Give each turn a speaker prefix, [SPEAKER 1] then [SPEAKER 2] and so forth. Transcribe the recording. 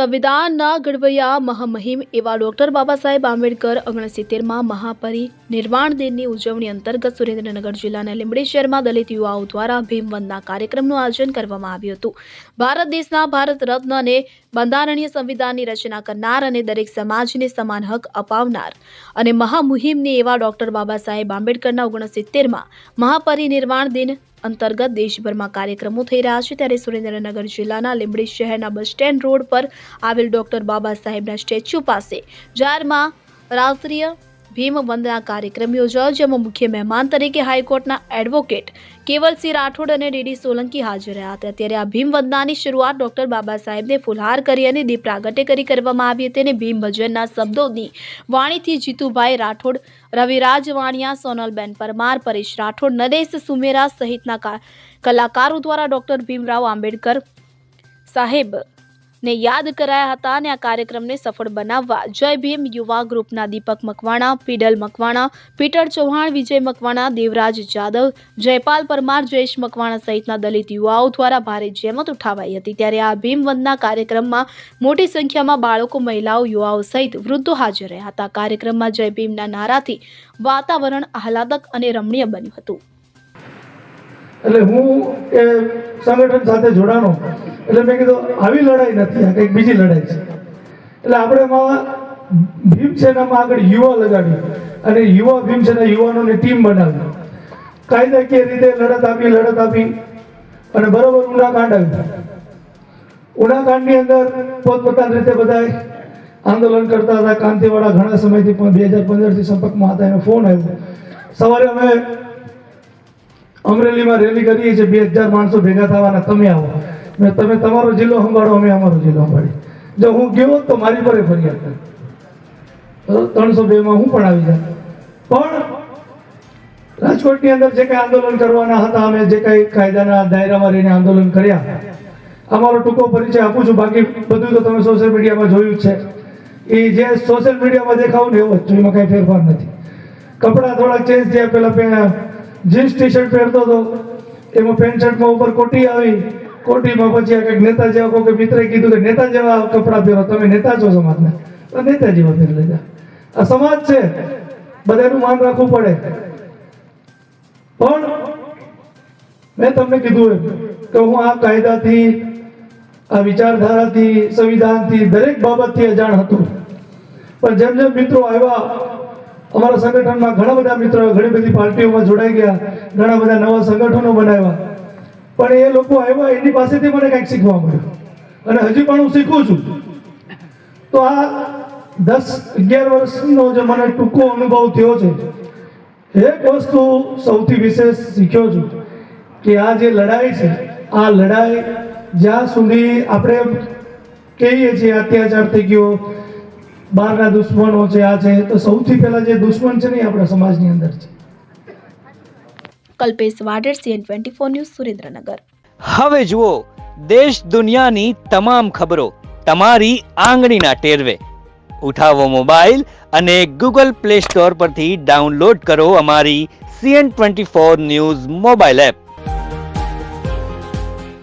[SPEAKER 1] સંવિધાનના ઘડવૈયા મહામહિમ એવા ડોક્ટર બાબા સાહેબ આંબેડકર ઓગણસિત્તેરમાં મહાપરિનિર્વાણ દિનની ઉજવણી અંતર્ગત સુરેન્દ્રનગર જિલ્લાના લીંબડી શહેરમાં દલિત યુવાઓ દ્વારા ભીમવંદના કાર્યક્રમનું આયોજન કરવામાં આવ્યું હતું. ભારત દેશના ભારત રત્ન અને બંધારણીય સંવિધાનની રચના કરનાર અને દરેક સમાજને સમાન હક અપાવનાર અને મહામુહિમને એવા ડોક્ટર બાબા સાહેબ આંબેડકરના ઓગણસિત્તેરમાં મહાપરિનિર્વાણ દિન અંતર્ગત દેશભરમાં કાર્યક્રમો થઈ રહ્યા છે ત્યારે સુરેન્દ્રનગર જિલ્લાના લીંબડી શહેરના બસ સ્ટેન્ડ રોડ પર આવેલ ડોક્ટર બાબા સાહેબના સ્ટેચ્યુ પાસે જાહેરમાં રાષ્ટ્રીય ભીમ વંદના કાર્યક્રમ યોજાયો, જેમાં મુખ્ય મહેમાન તરીકે હાઈકોર્ટના એડવોકેટ કેવલસિંહ રાઠોડ અને ડીડી સોલંકી હાજર રહ્યા હતા. ત્યારે આ ભીમ વંદનાની શરૂઆત ડોક્ટર બાબા સાહેબને ફુલહાર કરી અને દીપ પ્રાગટ્ય કરી કરવામાં આવી હતી અને ભીમ ભજનના શબ્દોની વાણીથી જીતુભાઈ રાઠોડ, રવિરાજ વાણિયા, સોનલબેન પરમાર, પરેશ રાઠોડ, નરેશ સુમેરા સહિતના કલાકારો દ્વારા ડોક્ટર ભીમરાવ આંબેડકર સાહેબ ને યાદ કરાયા હતા અને આ કાર્યક્રમને સફળ બનાવવા. જય ભીમ યુવા ગ્રુપના દીપક મકવાણા, પીડલ મકવાણા, પીટર ચૌહાણ, વિજય મકવાણા, દેવરાજ જાદવ, જયપાલ પરમાર, જયેશ મકવાણા સહિતના દલિત યુવાઓ દ્વારા ભારે જહેમત ઉઠાવાઈ હતી. ત્યારે આ ભીમવંદના કાર્યક્રમમાં મોટી સંખ્યામાં બાળકો, મહિલાઓ, યુવાઓ સહિત વૃદ્ધો હાજર રહ્યા હતા. કાર્યક્રમમાં જય ભીમના નારાથી વાતાવરણ આહલાદક અને રમણીય બન્યું હતું.
[SPEAKER 2] એટલે હું એ સંગઠન સાથે જોડાણો એટલે મેં કીધું, આવી લડાઈ નથી, આ કંઈક બીજી લડાઈ છે. એટલે આપણે એમાં ભીમસેનામાં આગળ યુવા લગાડ્યું અને યુવા ભીમસેના યુવાનોની ટીમ બનાવી. કાયદાકીય રીતે લડત આપી લડત આપી અને બરોબર ઉનાકાંડ આવ્યું. ઉનાકાંડની અંદર પોતપોતાની રીતે બધાય આંદોલન કરતા હતા. કાંતિવાળા ઘણા સમયથી પણ, બે હજાર પંદરથી સંપર્કમાં હતા, એનો ફોન આવ્યો. સવારે અમે અમરેલીમાં રેલી કરીએ છીએ, બે હજાર માણસો ભેગા થવાના, તમે આવો. તમે તમારો જિલ્લો સંભાળો, અમે અમારો જિલ્લો સંભાળી જો હું ગયો તો મારી પર ફરિયાદ કરી. ત્રણસો બે માં હું પણ આવી જાય પણ રાજકોટની અંદર જે કાંઈ આંદોલન કરવાના હતા, અમે જે કાંઈ કાયદાના દાયરામાં રહીને આંદોલન કર્યા, અમારો ટૂંકો પરિચય આપું છું. બાકી બધું તો તમે સોશિયલ મીડિયામાં જોયું છે. એ જે સોશિયલ મીડિયામાં દેખાવું ને એવો જ એમાં કાંઈ ફેરફાર નથી. કપડાં થોડા ચેન્જ થયા. પેલા પે- જીન્સ ટી શર્ટ પહેરતો હતો. એમાં પેન્ટ શર્ટમાં ઉપર કોટી આવી. કોટીમાં પછી આ કંઈક નેતા જેવા કોઈ મિત્રે કીધું કે નેતા જેવા કપડાં પહેરો, તમે નેતા છો સમાજના. તો નેતા જેવા પહેરી લીધા આ સમાજ છે. બધાનું માન રાખવું પડે. પણ મેં તમને કીધું એમ કે હું આ કાયદાથી, આ વિચારધારાથી, સંવિધાનથી દરેક બાબતથી અજાણ હતું. પણ જેમ જેમ મિત્રો આવ્યા અમારા સંગઠનમાં ઘણા બધા મિત્રો ઘણી બધી પાર્ટીઓમાં જોડાઈ ગયા, ઘણા બધા નવા સંગઠનો બનાવ્યા. પણ એ લોકો આવ્યા, એની પાસેથી મને કંઈક શીખવા મળ્યું. અને હજી પણ હું શીખું છું. તો આ દસ, અગિયાર વર્ષનો જે મને ટૂંકો અનુભવ થયો છે, એક વસ્તુ સૌથી વિશેષ શીખ્યો છું કે આ જે લડાઈ છે, આ લડાઈ જ્યાં સુધી આપણે કહીએ છીએ અત્યાચાર થઈ ગયો બહારના દુશ્મનો છે આ છે તો સૌથી પહેલા જે દુશ્મન છે ને આપણા સમાજની અંદર છે.
[SPEAKER 1] Kalpesh Vadher CN twenty four news Surendranagar.
[SPEAKER 3] હવે જુઓ દેશ દુનિયાની તમામ ખબરો તમારી આંગળીના ટેરવે. ઉઠાવો મોબાઈલ અને ગૂગલ પ્લે સ્ટોર પરથી ડાઉનલોડ કરો અમારી CN twenty four news mobile app.